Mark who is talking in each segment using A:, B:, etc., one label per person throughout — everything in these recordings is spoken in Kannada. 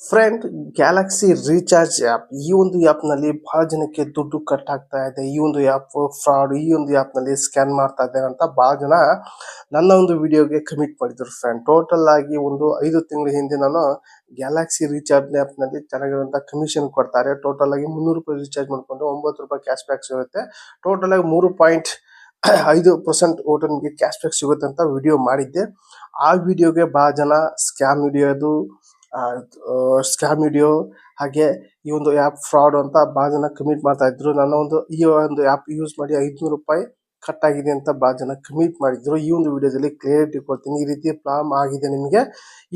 A: ಫ್ರೆಂಡ್ ಗ್ಯಾಲಕ್ಸಿ ರೀಚಾರ್ಜ್ ಆ್ಯಪ್ ಈ ಒಂದು ಆ್ಯಪ್ನಲ್ಲಿ ಬಹಳ ಜನಕ್ಕೆ ದುಡ್ಡು ಕಟ್ ಆಗ್ತಾ ಇದೆ. ಈ ಒಂದು ಆ್ಯಪ್ ಫ್ರಾಡ್ ಈ ಒಂದು ಆ್ಯಪ್ನಲ್ಲಿ ಸ್ಕ್ಯಾನ್ ಮಾಡ್ತಾ ಇದ್ದಾರೆ ಅಂತ ಬಹಳ ಜನ ನನ್ನ ಒಂದು ವಿಡಿಯೋಗೆ ಕಮಿಟ್ ಮಾಡಿದ್ರು ಫ್ರೆಂಡ್ ಟೋಟಲ್ ಆಗಿ ಒಂದು ಐದು ತಿಂಗಳ ಹಿಂದೆ ನಾನು ಗ್ಯಾಲಕ್ಸಿ ರೀಚಾರ್ಜ್ ಆ್ಯಪ್ನಲ್ಲಿ ಚೆನ್ನಾಗಿರುವಂಥ ಕಮಿಷನ್ ಕೊಡ್ತಾರೆ. ಟೋಟಲ್ ಆಗಿ ಮುನ್ನೂರು ರೂಪಾಯಿ ರೀಚಾರ್ಜ್ ಮಾಡಿಕೊಂಡು ಒಂಬತ್ತು ರೂಪಾಯಿ ಕ್ಯಾಶ್ ಬ್ಯಾಕ್ ಸಿಗುತ್ತೆ. ಟೋಟಲ್ ಆಗಿ ಮೂರು ಪಾಯಿಂಟ್ ಐದು ಪರ್ಸೆಂಟ್ ಓಟನ್ಗೆ ಕ್ಯಾಶ್ ಬ್ಯಾಕ್ ಸಿಗುತ್ತೆ ಅಂತ ವಿಡಿಯೋ ಮಾಡಿದ್ದೆ. ಆ ವಿಡಿಯೋಗೆ ಬಹಳ ಜನ ಸ್ಕ್ಯಾಮ್ ವಿಡಿಯೋ ಅದು ಸ್ಕ್ಯಾಮ್ ವಿಡಿಯೋ ಹಾಗೆ ಈ ಒಂದು ಆ್ಯಪ್ ಫ್ರಾಡ್ ಅಂತ ಭಾಳ ಜನ ಕಮಿಟ್ ಮಾಡ್ತಾ ಇದ್ರು. ನನ್ನ ಒಂದು ಈ ಒಂದು ಆ್ಯಪ್ ಯೂಸ್ ಮಾಡಿ ಐದುನೂರು ರೂಪಾಯಿ ಕಟ್ ಆಗಿದೆ ಅಂತ ಭಾಳ ಜನ ಕಮಿಟ್ ಮಾಡಿದ್ರು. ಈ ಒಂದು ವಿಡಿಯೋದಲ್ಲಿ ಕ್ಲಿಯರಿಟಿ ಕೊಡ್ತೀನಿ. ಈ ರೀತಿ ಪ್ರಾಬ್ಲಮ್ ಆಗಿದೆ ನಿಮಗೆ.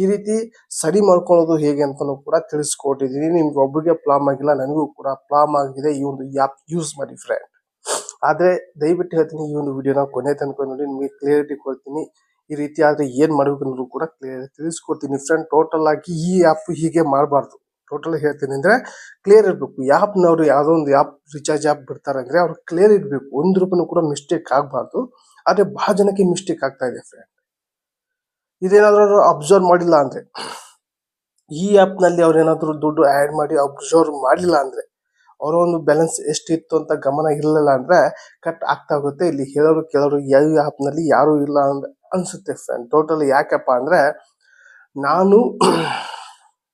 A: ಈ ರೀತಿ ಸರಿ ಮಾಡ್ಕೊಳ್ಳೋದು ಹೇಗೆ ಅಂತಲೂ ಕೂಡ ತಿಳಿಸ್ಕೊಟ್ಟಿದ್ದೀನಿ. ನಿಮ್ಗೆ ಒಬ್ಬರಿಗೆ ಪ್ರಾಬ್ಲಮ್ ಆಗಿಲ್ಲ, ನನಗೂ ಕೂಡ ಪ್ರಾಬ್ಲಮ್ ಆಗಿದೆ ಈ ಒಂದು ಆ್ಯಪ್ ಯೂಸ್ ಮಾಡಿ ಫ್ರೆಂಡ್ ಆದರೆ ದಯವಿಟ್ಟು ಹೇಳ್ತೀನಿ ಈ ಒಂದು ವಿಡಿಯೋನ ಕೊನೆ ತನಕ ನೋಡಿ, ನಿಮಗೆ ಕ್ಲಿಯರಿಟಿ ಕೊಡ್ತೀನಿ. ಈ ರೀತಿ ಆದ್ರೆ ಏನ್ ಮಾಡ್ಬೇಕು ಅನ್ನೋದು ಕೂಡ ಕ್ಲಿಯರ್ ತಿಳಿಸ್ಕೊಡ್ತೀನಿ. ಫ್ರೆಂಡ್ ಟೋಟಲ್ ಆಗಿ ಈ ಆ್ಯಪ್ ಹೀಗೆ ಮಾಡಬಾರ್ದು. ಟೋಟಲ್ ಹೇಳ್ತೀನಿ ಅಂದ್ರೆ ಕ್ಲಿಯರ್ ಇರಬೇಕು. ಆ್ಯಪ್ನವರು ಯಾವುದೋ ಒಂದು ಆ್ಯಪ್ ರಿಚಾರ್ಜ್ ಆ್ಯಪ್ ಬಿಡ್ತಾರೆ ಅಂದ್ರೆ ಅವ್ರು ಕ್ಲಿಯರ್ ಇರಬೇಕು. ಒಂದು ರೂಪಾಯಿನೂ ಕೂಡ ಮಿಸ್ಟೇಕ್ ಆಗಬಾರ್ದು. ಆದ್ರೆ ಬಹಳ ಜನಕ್ಕೆ ಮಿಸ್ಟೇಕ್ ಆಗ್ತಾ ಇದೆ ಫ್ರೆಂಡ್ ಇದೇನಾದ್ರೂ ಅವ್ರು ಅಬ್ಸರ್ವ್ ಮಾಡಿಲ್ಲ ಅಂದ್ರೆ, ಈ ಆ್ಯಪ್ನಲ್ಲಿ ಅವ್ರು ಏನಾದ್ರು ದುಡ್ಡು ಆ್ಯಡ್ ಮಾಡಿ ಅಬ್ಸರ್ವ್ ಮಾಡಿಲ್ಲ ಅಂದ್ರೆ ಅವರ ಒಂದು ಬ್ಯಾಲೆನ್ಸ್ ಎಷ್ಟಿತ್ತು ಅಂತ ಗಮನ ಇರಲಿಲ್ಲ ಅಂದ್ರೆ ಕಟ್ ಆಗ್ತಾ ಹೋಗುತ್ತೆ. ಇಲ್ಲಿ ಹೇಳೋರು ಕೆಲವರು ಯಾವ ಆ್ಯಪ್ನಲ್ಲಿ ಯಾರು ಇಲ್ಲ ಅಂತ ಅನ್ಸುತ್ತೆ ಫ್ರೆಂಡ್ ಟೋಟಲ್ ಯಾಕಪ್ಪ ಅಂದ್ರೆ ನಾನು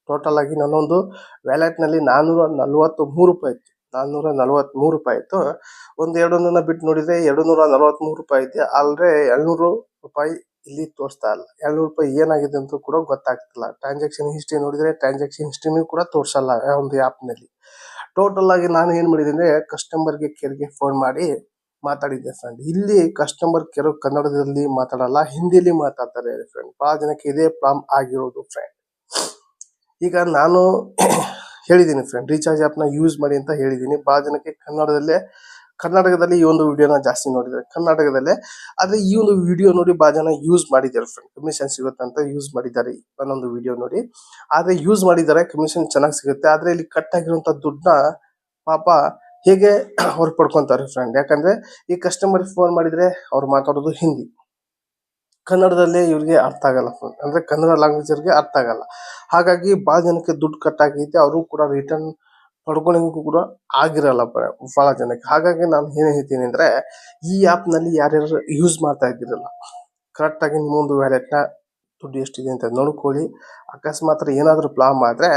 A: ಟೋಟಲ್ ಆಗಿ ನನ್ನೊಂದು ವ್ಯಾಲೆಟ್ನಲ್ಲಿ ನಾನ್ನೂರ ನಲ್ವತ್ತು ಮೂರು ರೂಪಾಯಿ ಇತ್ತು. ನಾನ್ನೂರ ನಲ್ವತ್ತ್ ಮೂರು ರೂಪಾಯಿ ಇತ್ತು. ಒಂದು ಎರಡು ಬಿಟ್ಟು ನೋಡಿದ್ರೆ ಎರಡು ನೂರ ರೂಪಾಯಿ ಇದೆ. ಆದರೆ ಏಳ್ನೂರು ರೂಪಾಯಿ ಇಲ್ಲಿ ತೋರಿಸ್ತಾ ಇಲ್ಲ. ಏಳ್ನೂರು ರೂಪಾಯಿ ಏನಾಗಿದೆ ಅಂತ ಕೂಡ ಗೊತ್ತಾಗ್ತಿಲ್ಲ. ಟ್ರಾನ್ಸಾಕ್ಷನ್ ಹಿಸ್ಟ್ರಿ ನೋಡಿದ್ರೆ ಟ್ರಾನ್ಸಾಕ್ಷನ್ ಹಿಸ್ಟ್ರಿನೂ ಕೂಡ ತೋರಿಸಲ್ಲ ಒಂದು ಆ್ಯಪ್ನಲ್ಲಿ ಟೋಟಲ್ ಆಗಿ ನಾನು ಏನ್ ಮಾಡಿದ್ದೀನಿ ಕಸ್ಟಮರ್ಗೆ ಕೇರ್ಗೆ ಫೋನ್ ಮಾಡಿ ಮಾತಾಡಿದ್ದೆ ಫ್ರೆಂಡ್ ಇಲ್ಲಿ ಕಸ್ಟಮರ್ ಕೆಲವು ಕನ್ನಡದಲ್ಲಿ ಮಾತಾಡಲ್ಲ ಹಿಂದಿಯಲ್ಲಿ ಮಾತಾಡ್ತಾರೆ ಫ್ರೆಂಡ್ ಬಹಳ ಜನಕ್ಕೆ ಇದೇ ಪ್ರಾಬ್ಲಮ್ ಆಗಿರೋದು ಫ್ರೆಂಡ್ ಈಗ ನಾನು ಹೇಳಿದ್ದೀನಿ ಫ್ರೆಂಡ್ ರೀಚಾರ್ಜ್ ಆ್ಯಪ್ನ ಯೂಸ್ ಮಾಡಿ ಅಂತ ಹೇಳಿದ್ದೀನಿ ಬಹಳ ಜನಕ್ಕೆ ಕನ್ನಡದಲ್ಲೇ, ಕರ್ನಾಟಕದಲ್ಲಿ ಈ ಒಂದು ವಿಡಿಯೋನ ಜಾಸ್ತಿ ನೋಡಿದ್ದಾರೆ. ಕರ್ನಾಟಕದಲ್ಲೇ, ಆದ್ರೆ ಈ ಒಂದು ವಿಡಿಯೋ ನೋಡಿ ಬಹಳ ಜನ ಯೂಸ್ ಮಾಡಿದ್ದಾರೆ ಫ್ರೆಂಡ್ ಕಮಿಷನ್ ಸಿಗುತ್ತೆ ಅಂತ ಯೂಸ್ ಮಾಡಿದ್ದಾರೆ. ನನ್ನೊಂದು ವಿಡಿಯೋ ನೋಡಿ. ಆದ್ರೆ ಯೂಸ್ ಮಾಡಿದ್ದಾರೆ ಕಮಿಷನ್ ಚೆನ್ನಾಗಿ ಸಿಗುತ್ತೆ. ಆದ್ರೆ ಇಲ್ಲಿ ಕಟ್ ಆಗಿರುವಂಥ ದುಡ್ಡನ್ನ ಪಾಪ ಹೇಗೆ ಅವ್ರು ಪಡ್ಕೊಂತಾರೆ ಫ್ರೆಂಡ್ ಯಾಕಂದ್ರೆ ಈ ಕಸ್ಟಮರ್ ಫೋನ್ ಮಾಡಿದ್ರೆ ಅವ್ರು ಮಾತಾಡೋದು ಹಿಂದಿ. ಕನ್ನಡದಲ್ಲೇ ಇವ್ರಿಗೆ ಅರ್ಥ ಆಗಲ್ಲ ಫ್ರೆಂಡ್ ಅಂದ್ರೆ ಕನ್ನಡ ಲ್ಯಾಂಗ್ವೇಜ್ ಅವ್ರಿಗೆ ಅರ್ಥ ಆಗಲ್ಲ. ಹಾಗಾಗಿ ಬಹಳ ಜನಕ್ಕೆ ದುಡ್ಡು ಕಟ್ ಆಗೈತೆ ಅವರು ಕೂಡ ರಿಟರ್ನ್ ಪಡ್ಕೊಳಕ್ಕೂ ಕೂಡ ಆಗಿರಲ್ಲ ಬಹಳ ಜನಕ್ಕೆ. ಹಾಗಾಗಿ ನಾನು ಏನ್ ಹೇಳ್ತೀನಿ ಅಂದ್ರೆ ಈ ಆಪ್ನಲ್ಲಿ ಯಾರ್ಯಾರು ಯೂಸ್ ಮಾಡ್ತಾ ಇದ್ದಿರಲ್ಲ ಕರೆಕ್ಟ್ ಆಗಿ ನಿಮ್ಮೊಂದು ವ್ಯಾಲೆಟ್ನ ದುಡ್ಡು ಎಷ್ಟಿದೆ ಅಂತ ನೋಡ್ಕೊಳ್ಳಿ. ಅಕಸ್ಮಾತ್ ಏನಾದರೂ ಪ್ರಾಬ್ಲಮ್ ಆದ್ರೆ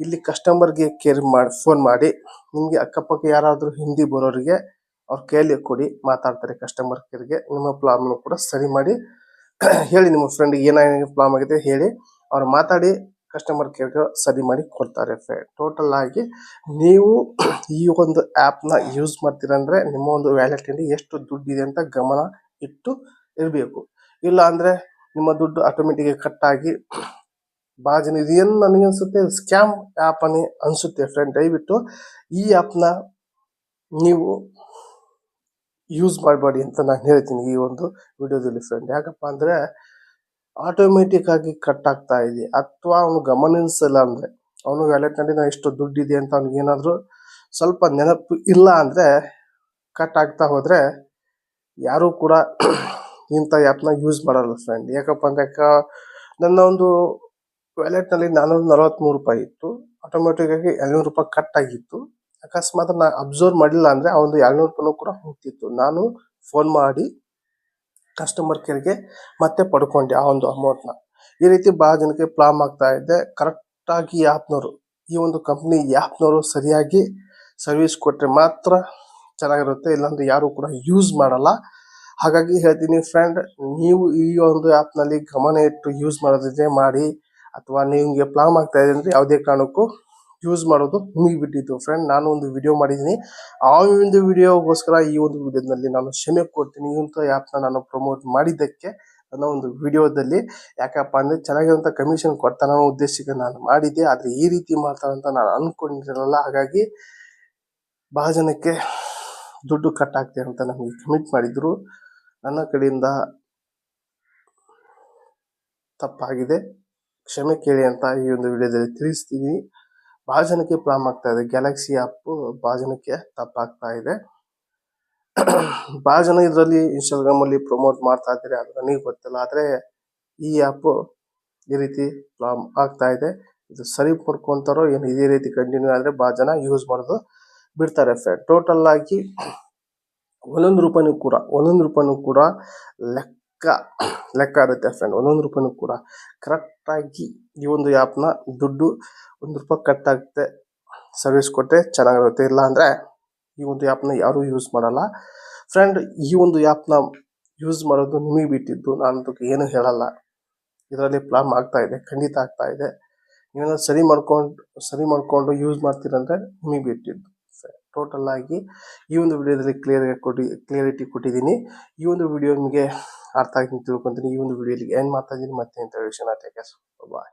A: ಇಲ್ಲಿ ಕಸ್ಟಮರ್ಗೆ ಕೇರ್ ಮಾಡಿ ಫೋನ್ ಮಾಡಿ, ನಿಮಗೆ ಅಕ್ಕಪಕ್ಕ ಯಾರಾದರೂ ಹಿಂದಿ ಬರೋರಿಗೆ ಅವ್ರು ಕೇಳಿ ಕೊಡಿ, ಮಾತಾಡ್ತಾರೆ ಕಸ್ಟಮರ್ ಕೇರ್ಗೆ ನಿಮ್ಮ ಪ್ರಾಬ್ಲಮ್ ಕೂಡ ಸರಿ ಮಾಡಿ. ಹೇಳಿ ನಿಮ್ಮ ಫ್ರೆಂಡ್ ಏನೇನು ಪ್ರಾಬ್ಲಮ್ ಆಗಿದೆ ಹೇಳಿ. ಅವ್ರು ಮಾತಾಡಿ ಕಸ್ಟಮರ್ ಕೇರ್ಗೆ ಸರಿ ಮಾಡಿ ಕೊಡ್ತಾರೆ ಟೋಟಲ್ ಆಗಿ ನೀವು ಈ ಒಂದು ಆ್ಯಪ್ನ ಯೂಸ್ ಮಾಡ್ತೀರಂದ್ರೆ ನಿಮ್ಮ ಒಂದು ವ್ಯಾಲೆಟಲ್ಲಿ ಎಷ್ಟು ದುಡ್ಡಿದೆ ಅಂತ ಗಮನ ಇಟ್ಟು ಇರಬೇಕು. ಇಲ್ಲ ಅಂದ್ರೆ ನಿಮ್ಮ ದುಡ್ಡು ಆಟೋಮೆಟಿಕ್ ಕಟ್ ಆಗಿ ಭಾಳ ಜನ ಇದೇನು ನನಗೆ ಅನ್ಸುತ್ತೆ? ಸ್ಕ್ಯಾಮ್ ಆ್ಯಪ್ ಅನ್ನಿ ಅನಿಸುತ್ತೆ ಫ್ರೆಂಡ್ ದಯವಿಟ್ಟು ಈ ಆ್ಯಪ್ನ ನೀವು ಯೂಸ್ ಮಾಡಬೇಡಿ ಅಂತ ನಾನು ಹೇಳ್ತೀನಿ ಈ ಒಂದು ವಿಡಿಯೋದಲ್ಲಿ ಫ್ರೆಂಡ್ ಯಾಕಪ್ಪ ಅಂದರೆ ಆಟೋಮೆಟಿಕ್ ಆಗಿ ಕಟ್ ಆಗ್ತಾ ಇದೆ. ಅಥವಾ ಅವನು ಗಮನಿಸಲ್ಲ ಅಂದರೆ, ಅವನು ವ್ಯಾಲೆಟ್ನಲ್ಲಿ ನಾನು ಎಷ್ಟು ದುಡ್ಡಿದೆ ಅಂತ ಅವ್ನಿಗೆ ಏನಾದ್ರು ಸ್ವಲ್ಪ ನೆನಪು ಇಲ್ಲ ಅಂದರೆ ಕಟ್ ಆಗ್ತಾ ಹೋದರೆ ಯಾರೂ ಕೂಡ ಇಂಥ ಆ್ಯಪ್ನ ಯೂಸ್ ಮಾಡಲ್ಲ ಫ್ರೆಂಡ್ ಯಾಕಪ್ಪ ಅಂದ್ರೆ ಕ- ನನ್ನ ಒಂದು ವ್ಯಾಲೆಟ್ನಲ್ಲಿ ನಾನ್ನೂರ ನಲವತ್ತ್ಮೂರು ರೂಪಾಯಿ ಇತ್ತು. ಆಟೋಮೆಟಿಕ್ಕಾಗಿ ಏಳ್ನೂರು ರೂಪಾಯಿ ಕಟ್ ಆಗಿತ್ತು. ಅಕಸ್ಮಾತ್ ನಾನು ಅಬ್ಸರ್ವ್ ಮಾಡಿಲ್ಲ ಅಂದರೆ ಆ ಒಂದು ಏಳ್ನೂರು ರೂಪಾಯಿನೂ ಕೂಡ ಹೋಗ್ತಿತ್ತು. ನಾನು ಫೋನ್ ಮಾಡಿ ಕಸ್ಟಮರ್ ಕೇರ್ಗೆ ಮತ್ತೆ ಪಡ್ಕೊಂಡೆ ಆ ಒಂದು ಅಮೌಂಟ್ನ ಈ ರೀತಿ ಭಾಳ ಜನಕ್ಕೆ ಪ್ರಾಬ್ಲಮ್ ಆಗ್ತಾ ಇದೆ. ಕರೆಕ್ಟಾಗಿ ಆ್ಯಪ್ನವರು ಈ ಒಂದು ಕಂಪ್ನಿ ಆ್ಯಪ್ನವರು ಸರಿಯಾಗಿ ಸರ್ವಿಸ್ ಕೊಟ್ಟರೆ ಮಾತ್ರ ಚೆನ್ನಾಗಿರುತ್ತೆ. ಇಲ್ಲಾಂದ್ರೆ ಯಾರು ಕೂಡ ಯೂಸ್ ಮಾಡಲ್ಲ. ಹಾಗಾಗಿ ಹೇಳ್ತೀನಿ ಫ್ರೆಂಡ್ ನೀವು ಈ ಒಂದು ಆ್ಯಪ್ನಲ್ಲಿ ಗಮನ ಇಟ್ಟು ಯೂಸ್ ಮಾಡೋದಿದ್ರೆ ಮಾಡಿ ಅಥವಾ ನಿಮಗೆ ಪ್ರಾಬ್ಲಮ್ ಆಗ್ತಾ ಇದೆ ಅಂದರೆ ಯಾವುದೇ ಕಾರಣಕ್ಕೂ ಯೂಸ್ ಮಾಡೋದು ನಿಮಗೆ ಬಿಟ್ಟಿತ್ತು ಫ್ರೆಂಡ್ ನಾನು ಒಂದು ವಿಡಿಯೋ ಮಾಡಿದ್ದೀನಿ. ಆ ಒಂದು ವಿಡಿಯೋಗೋಸ್ಕರ ಈ ಒಂದು ವಿಡಿಯೋದಲ್ಲಿ ನಾನು ಕ್ಷಮೆ ಕೊಡ್ತೀನಿ ಈ ಒಂದು ಆ್ಯಪ್ನ ನಾನು ಪ್ರಮೋಟ್ ಮಾಡಿದ್ದಕ್ಕೆ ಅನ್ನೋ ಒಂದು ವಿಡಿಯೋದಲ್ಲಿ ಯಾಕಪ್ಪ ಅಂದರೆ ಚೆನ್ನಾಗಿರೋಂಥ ಕಮಿಷನ್ ಕೊಡ್ತಾನೆ ಉದ್ದೇಶಕ್ಕೆ ನಾನು ಮಾಡಿದ್ದೆ. ಆದರೆ ಈ ರೀತಿ ಮಾಡ್ತಾರಂತ ನಾನು ಅಂದ್ಕೊಂಡಿರಲ್ಲ ಹಾಗಾಗಿ ಬಹಳ ಜನಕ್ಕೆ ದುಡ್ಡು ಕಟ್ ಆಗ್ತಿದೆ ಅಂತ ನಮಗೆ ಕಮಿಟ್ ಮಾಡಿದ್ರು. ನನ್ನ ಕಡೆಯಿಂದ ತಪ್ಪಾಗಿದೆ. ಕ್ಷಮೆ ಕೇಳಿ ಅಂತ ಈ ಒಂದು ವಿಡಿಯೋದಲ್ಲಿ ತಿಳಿಸ್ತೀನಿ. ಭಾಳ ಜನಕ್ಕೆ ಪ್ರಾಬ್ಲಮ್ ಆಗ್ತಾ ಇದೆ. ಗ್ಯಾಲಕ್ಸಿ ಆ್ಯಪ್ ಭಾಳ ಜನಕ್ಕೆ ತಪ್ಪಾಗ್ತಾ ಇದೆ. ಭಾಳ ಜನ ಇದರಲ್ಲಿ ಇನ್ಸ್ಟಾಗ್ರಾಮ್ ಅಲ್ಲಿ ಪ್ರಮೋಟ್ ಮಾಡ್ತಾ ಇದ್ದಾರೆ. ಅದು ನನಗೆ ಗೊತ್ತಿಲ್ಲ. ಆದರೆ ಈ ಆ್ಯಪ್ ಈ ರೀತಿ ಪ್ರಾಬ್ಲಮ್ ಆಗ್ತಾ ಇದೆ. ಇದು ಸರಿ ಮಾಡ್ಕೊಂತಾರೋ ಏನು ಇದೇ ರೀತಿ ಕಂಟಿನ್ಯೂ ಆದರೆ ಭಾಳ ಜನ ಯೂಸ್ ಮಾಡೋದು ಬಿಡ್ತಾರೆ. ಫ್ರೆಂಡ್ ಟೋಟಲ್ ಆಗಿ ಒಂದೊಂದು ರೂಪಾಯಿನೂ ಕೂಡ, ಒಂದೊಂದು ರೂಪಾಯಿನೂ ಕೂಡ ಲೆಕ್ಕ ಲೆಕ್ಕ ಇರುತ್ತೆ ಫ್ರೆಂಡ್ ಒಂದೊಂದು ರೂಪಾಯಿನೂ ಕೂಡ ಕರೆಕ್ಟಾಗಿ ಈ ಒಂದು ಆ್ಯಪ್ನ ದುಡ್ಡು ಒಂದು ರೂಪಾಯಿ ಕಟ್ ಆಗುತ್ತೆ ಸರ್ವಿಸ್ ಕೊಟ್ಟರೆ ಚೆನ್ನಾಗಿರುತ್ತೆ. ಇಲ್ಲ ಅಂದರೆ ಈ ಒಂದು ಆ್ಯಪ್ನ ಯಾರೂ ಯೂಸ್ ಮಾಡಲ್ಲ. ಫ್ರೆಂಡ್ ಈ ಒಂದು ಆ್ಯಪ್ನ ಯೂಸ್ ಮಾಡೋದು ನಿಮಗೆ ಬಿಟ್ಟಿದ್ದು ನಾನು ಅದಕ್ಕೆ ಏನು ಹೇಳಲ್ಲ. ಇದರಲ್ಲಿ ಪ್ಲಾನ್ ಆಗ್ತಾ ಇದೆ, ಖಂಡಿತ ಆಗ್ತಾ ಇದೆ. ನೀವೇನಾದ್ರು ಸರಿ ಮಾಡ್ಕೊಂಡು, ಸರಿ ಮಾಡಿಕೊಂಡು ಯೂಸ್ ಮಾಡ್ತೀರಂದ್ರೆ ನಿಮಗೆ ಬಿಟ್ಟಿದ್ದು. ಟೋಟಲ್ ಆಗಿ ಈ ಒಂದು ವಿಡಿಯೋದಲ್ಲಿ ಕ್ಲಿಯರ್ ಕೊಟ್ಟು ಕ್ಲಿಯರಿಟಿ ಕೊಟ್ಟಿದ್ದೀನಿ. ಈ ಒಂದು ವಿಡಿಯೋ ನಿಮಗೆ ಅರ್ಥ ಆಗಿ ತಿಳ್ಕೊತೀನಿ. ಈ ಒಂದು ವಿಡಿಯೋಲಿ ಏನು ಇದ್ದೀನಿ ಮತ್ತೆ ಅಂತ ವಿಷಯನ ಟೇಕ್ ಬಾಯ್